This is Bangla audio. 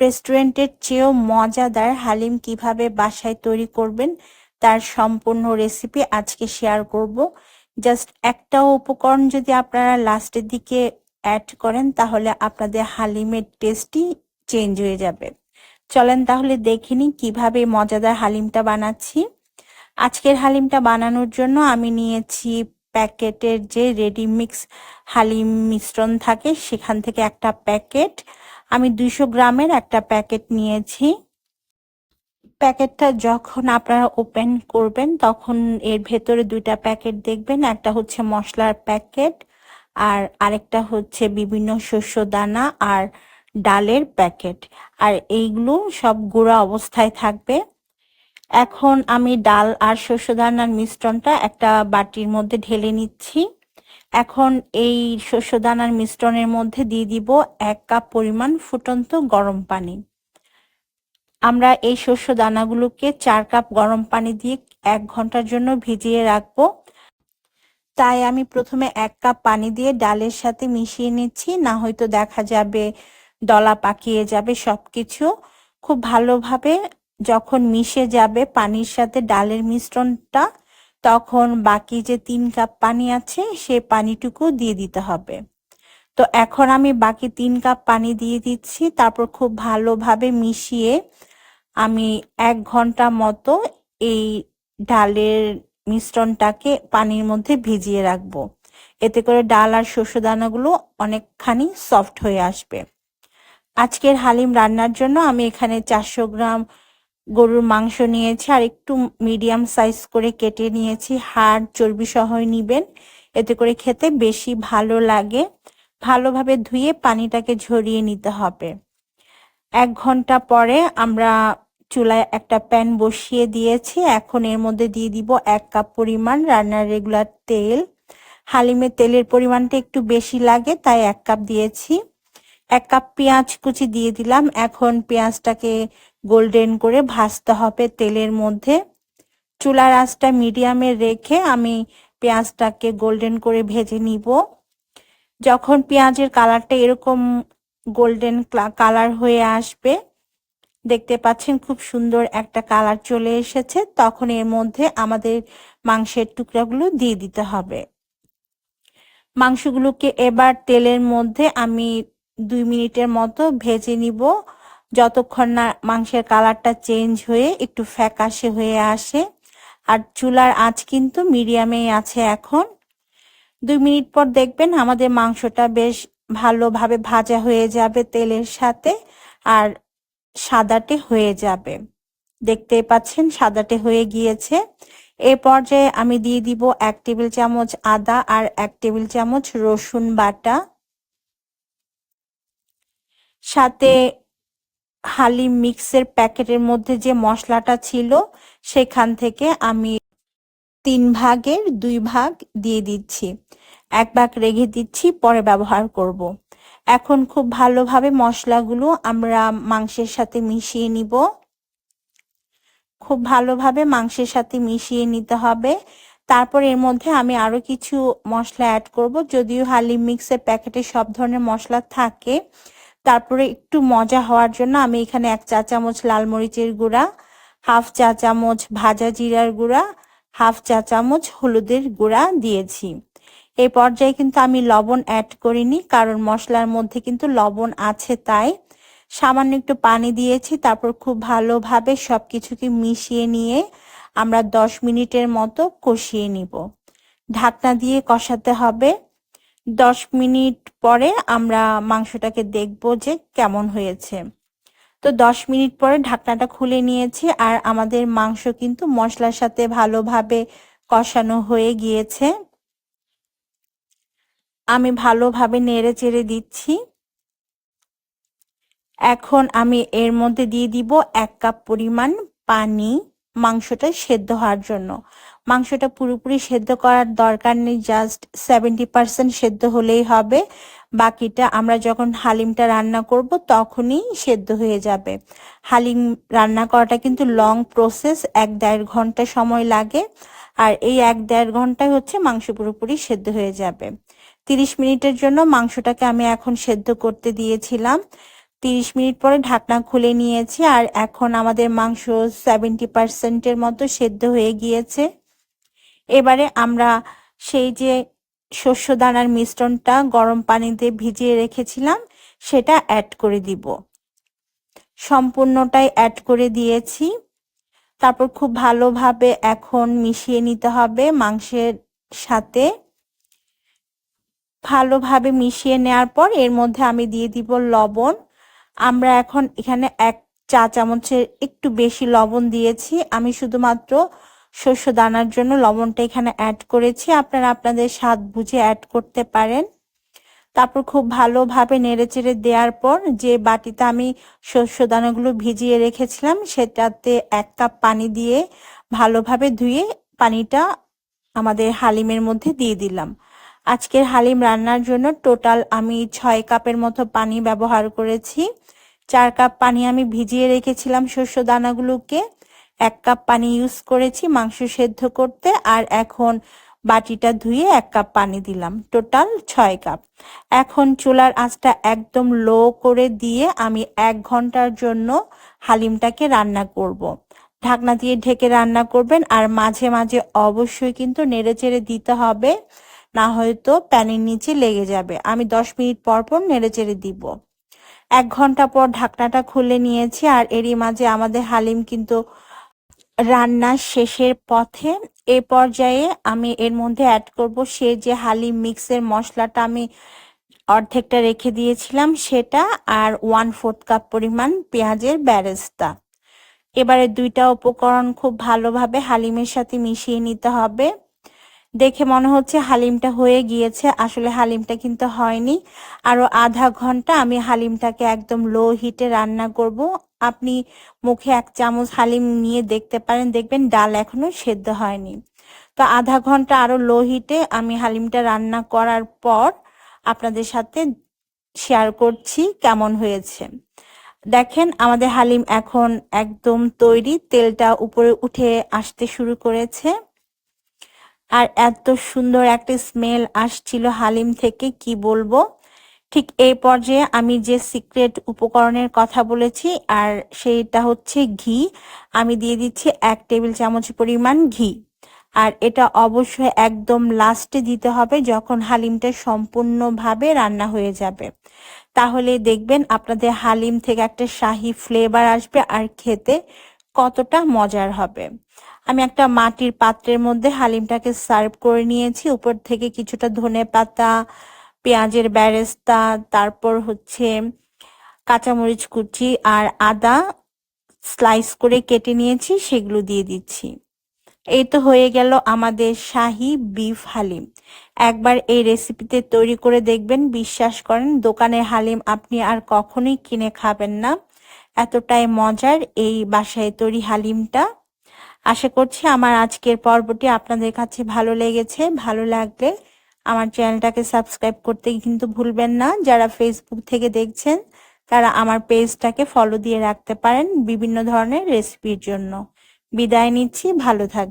রেস্টুরেন্টের চেয়েও মজাদার হালিম কীভাবে বাসায় তৈরি করবেন, তার সম্পূর্ণ রেসিপি আজকে শেয়ার করব। জাস্ট একটা উপকরণ যদি আপনারা লাস্টের দিকে অ্যাড করেন, তাহলে আপনাদের হালিমের টেস্টই চেঞ্জ হয়ে যাবে। চলেন তাহলে দেখে দেখিনি কীভাবে মজাদার হালিমটা বানাচ্ছি। আজকের হালিমটা বানানোর জন্য আমি নিয়েছি প্যাকেটের যে রেডি মিক্স হালিম মিশ্রণ থাকে, সেখান থেকে একটা প্যাকেট আমি দুইশো গ্রামের একটা প্যাকেট নিয়েছি। প্যাকেটটা যখন আপনারা ওপেন করবেন, তখন এর ভেতরে দুইটা প্যাকেট দেখবেন। একটা হচ্ছে মশলার প্যাকেট, আর আরেকটা হচ্ছে বিভিন্ন শস্য দানা আর ডালের প্যাকেট। আর এইগুলো সব গুঁড়া অবস্থায় থাকবে। এখন আমি ডাল আর শস্য দানার মিশ্রণটা একটা বাটির মধ্যে ঢেলে নিচ্ছি। এখন এই শস্য দানার মিশ্রণের মধ্যে দিয়ে দিব এক কাপ পরিমাণ ফুটন্ত গরম পানি। আমরা এই শস্য দানাগুলোকে চার কাপ গরম পানি দিয়ে এক ঘণ্টার জন্য ভিজিয়ে রাখব। তাই আমি প্রথমে এক কাপ পানি দিয়ে ডালের সাথে মিশিয়ে নিচ্ছি, না হয়তো দেখা যাবে দলা পাকিয়ে যাবে সবকিছু। খুব ভালোভাবে যখন মিশে যাবে পানির সাথে ডালের মিশ্রণটা তখন বাকি যে তিন কাপ পানি আছে, সে পানিটুকু দিয়ে দিতে হবে। তো এখন আমি বাকি তিন কাপ পানি দিয়ে দিচ্ছি। তারপর খুব ভালোভাবে মিশিয়ে আমি এক ঘণ্টা মতো এই ডালের মিশ্রণটাকে পানির মধ্যে ভিজিয়ে রাখব। এতে করে ডাল আর শস্য দানাগুলো অনেকখানি সফট হয়ে আসবে। আজকের হালিম রান্নার জন্য আমি এখানে চারশো গ্রাম গরুর মাংস নিয়েছি আর একটু মিডিয়াম সাইজ করে কেটে নিয়েছি। হাড় চর্বি সহ নিবেন। এতে করে খেতে বেশি ভালো লাগে। ভালোভাবে ধুয়ে পানিটাকে ঝরিয়ে নিতে হবে। এক ঘণ্টা পরে আমরা চুলায় একটা প্যান বসিয়ে দিয়েছি। এখন এর মধ্যে দিয়ে দিব এক কাপ পরিমাণ রান্নার রেগুলার তেল। হালিমের তেলের পরিমাণটা একটু বেশি লাগে, তাই এক কাপ দিয়েছি। এক কাপ পেঁয়াজ কুচি দিয়ে দিলাম। এখন পেঁয়াজটাকে গোল্ডেন করে ভাজতে হবে তেলের মধ্যে। চুলার আঁচটা মিডিয়ামে রেখে আমি পেঁয়াজটাকে গোল্ডেন করে ভেজে নিব। যখন পেঁয়াজের কালারটা এরকম গোল্ডেন কালার হয়ে আসবে, দেখতে পাচ্ছেন খুব সুন্দর একটা কালার চলে এসেছে। তখন এর মধ্যে আমাদের মাংসের টুকরাগুলো দিয়ে দিতে হবে। মাংসগুলোকে এবার তেলের মধ্যে আমি দুই মিনিটের মতো ভেজে নিব। যতক্ষণ না মাংসের কালারটা চেঞ্জ হয়ে একটু ফ্যাকাশে হয়ে আসে। আর চুলার আঁচ কিন্তু মিডিয়ামেই আছে এখন। দুই মিনিট পর দেখবেন আমাদের মাংসটা বেশ ভালোভাবে ভাজা হয়ে যাবে তেলের সাথে আর সাদাটে হয়ে যাবে। দেখতেই পাচ্ছেন সাদাটে হয়ে গিয়েছে। এ পর্যায়ে আমি দিয়ে দিব এক টেবিল চামচ আদা আর এক টেবিল চামচ রসুন বাটা। সাথে হালিম মিক্সের প্যাকেটের মধ্যে যে মশলাটা ছিল, সেখান থেকে আমি তিন ভাগের দুই ভাগ দিয়ে দিচ্ছি। এক ভাগ রেখে দিচ্ছি, পরে ব্যবহার করব। এখন খুব ভালোভাবে মশলাগুলো আমরা মাংসের সাথে মিশিয়ে নিব। খুব ভালোভাবে মাংসের সাথে মিশিয়ে নিতে হবে। তারপর এর মধ্যে আমি আরও কিছু মশলা অ্যাড করব। যদিও হালিম মিক্সের প্যাকেটে সব ধরনের মশলা থাকে তারপরে একটু মজা হওয়ার জন্য আমি এখানে এক চা চামচ লাল মরিচের গুঁড়া, হাফ চা চামচ ভাজা জিরার গুঁড়া, হাফ চা চামচ হলুদের গুঁড়া দিয়েছি। এই পর্যায়ে কিন্তু আমি লবণ অ্যাড করিনি, কারণ মশলার মধ্যে কিন্তু লবণ আছে তাই। সামান্য একটু পানি দিয়েছি, তারপর খুব ভালোভাবে সব কিছুকে মিশিয়ে নিয়ে আমরা দশ মিনিটের মতো কষিয়ে নিব। ঢাকনা দিয়ে কষাতে হবে। দশ মিনিট পরে আমরা মাংসটাকে দেখব যে কেমন হয়েছে। তো দশ মিনিট পরে ঢাকনাটা খুলে নিয়েছি আর আমাদের মাংস কিন্তু মশলার সাথে ভালোভাবে কষানো হয়ে গিয়েছে। আমি ভালোভাবে নেড়ে চেড়ে দিচ্ছি। এখন আমি এর মধ্যে দিয়ে দিব এক কাপ পরিমাণ পানি। মাংসটা সেদ্ধ হওয়ার জন্য। মাংসটা পুরোপুরি সেদ্ধ করার দরকার নেই জাস্ট সেভেন্টি পার্সেন্ট সেদ্ধ হলেই হবে। বাকিটা আমরা যখন হালিমটা রান্না করব তখনই সেদ্ধ হয়ে যাবে। হালিম রান্না করাটা কিন্তু লং প্রসেস এক দেড় ঘণ্টা সময় লাগে। আর এই এক দেড় ঘন্টায় হচ্ছে মাংস পুরোপুরি সেদ্ধ হয়ে যাবে। তিরিশ মিনিটের জন্য মাংসটাকে আমি এখন সেদ্ধ করতে দিয়েছিলাম। তিরিশ মিনিট পরে ঢাকনা খুলে নিয়েছি আর এখন আমাদের মাংস সেভেন্টি পার্সেন্টের মতো সেদ্ধ হয়ে গিয়েছে। এবারে আমরা সেই যে শস্য দানার মিশ্রণটা গরম পানিতে ভিজিয়ে রেখেছিলাম, সেটা অ্যাড করে দিব। সম্পূর্ণটাই অ্যাড করে দিয়েছি। তারপর খুব ভালোভাবে এখন মিশিয়ে নিতে হবে মাংসের সাথে। ভালোভাবে মিশিয়ে নেওয়ার পর এর মধ্যে আমি দিয়ে দিব লবণ। আমরা এখন এখানে এক চা চামচের একটু বেশি লবণ দিয়েছি। আমি শুধুমাত্র শস্য দানার জন্য লবণটা এখানে অ্যাড করেছি। আপনারা আপনাদের স্বাদ বুঝে অ্যাড করতে পারেন। তারপর খুব ভালোভাবে নেড়েচেড়ে দেওয়ার পর যে বাটিতে আমি শস্য দানাগুলো ভিজিয়ে রেখেছিলাম, সেটাতে এক কাপ পানি দিয়ে ভালোভাবে ধুয়ে পানিটা আমাদের হালিমের মধ্যে দিয়ে দিলাম। আজকের হালিম রান্নার জন্য টোটাল আমি ছয় কাপের মতো পানি ব্যবহার করেছি। চার কাপ পানি আমি ভিজিয়ে রেখেছিলাম শস্য দানাগুলোকে। এক কাপ পানি ইউজ করেছি মাংস সেদ্ধ করতে আর এখন বাটিটা ধুয়ে এক কাপ পানি দিলাম। টোটাল ছয় কাপ। এখন চুলার আঁচটা একদম লো করে দিয়ে আমি এক ঘণ্টার জন্য হালিমটাকে রান্না করব। ঢাকনা দিয়ে ঢেকে রান্না করবেন আর মাঝে মাঝে অবশ্যই কিন্তু নেড়ে চেড়ে দিতে হবে। না হয়তো প্যানের নিচে লেগে যাবে। আমি দশ মিনিট পর পর নেড়েচেড়ে দিব। এক ঘণ্টা পর ঢাকনাটা খুলে নিয়েছি আর এরই মাঝে আমাদের হালিম কিন্তু রান্না শেষের পথে এ পর্যায়ে আমি এর মধ্যে অ্যাড করব সে যে হালিম মিক্সের মশলাটা আমি অর্ধেকটা রেখে দিয়েছিলাম সেটা আর ওয়ান ফোর্থ কাপ পরিমাণ পেঁয়াজের ব্যারেস্তা। এবারে দুইটা উপকরণ খুব ভালোভাবে হালিমের সাথে মিশিয়ে নিতে হবে। দেখে মনে হচ্ছে হালিমটা হয়ে গিয়েছে। আসলে হালিমটা কিন্তু হয়নি। আরও আধা ঘণ্টা আমি হালিমটাকে একদম লো হিটে রান্না করব। আপনি মুখে এক চামচ হালিম নিয়ে দেখতে পারেন। দেখবেন ডাল এখনও সেদ্ধ হয়নি। তো আধা ঘণ্টা আরও লো হিটে আমি হালিমটা রান্না করার পর আপনাদের সাথে শেয়ার করছি কেমন হয়েছে। দেখেন আমাদের হালিম এখন একদম তৈরি। তেলটা উপরে উঠে আসতে শুরু করেছে। আর এত সুন্দর একটা স্মেল আসছিল হালিম থেকে, কি বলব? ঠিক এই পর্যায়ে আমি যে সিক্রেট উপকরণের কথা বলেছি, আর সেইটা হচ্ছে ঘি। আমি দিয়ে দিচ্ছি এক টেবিল চামচ পরিমাণ ঘি। আর এটা অবশ্যই একদম লাস্টে দিতে হবে যখন হালিমটা সম্পূর্ণভাবে রান্না হয়ে যাবে। তাহলে দেখবেন আপনাদের হালিম থেকে একটা শাহি ফ্লেভার আসবে আর খেতে কতটা মজার হবে। আমি একটা মাটির পাত্রের মধ্যে হালিমটাকে সার্ভ করে নিয়েছি। উপর থেকে কিছুটা ধনে পাতা, পেঁয়াজের ব্যারেস্তা তারপর হচ্ছে কাঁচামরিচ কুচি আর আদা স্লাইস করে কেটে নিয়েছি, সেগুলো দিয়ে দিচ্ছি। এই তো হয়ে গেল আমাদের শাহি বিফ হালিম। একবার এই রেসিপিতে তৈরি করে দেখবেন, বিশ্বাস করেন, দোকানের হালিম আপনি আর কখনোই কিনে খাবেন না। এতটাই মজার এই বাসায় তৈরি হালিমটা। আশা করছি আমার আজকের পর্বটি আপনাদের কাছে ভালো লেগেছে, ভালো লাগলে আমার চ্যানেলটাকে সাবস্ক্রাইব করতে কিন্তু ভুলবেন না। যারা ফেসবুক থেকে দেখছেন, তারা আমার পেজটাকে ফলো দিয়ে রাখতে পারেন বিভিন্ন ধরনের রেসিপির জন্য। বিদায় নিচ্ছি, ভালো থাকবেন।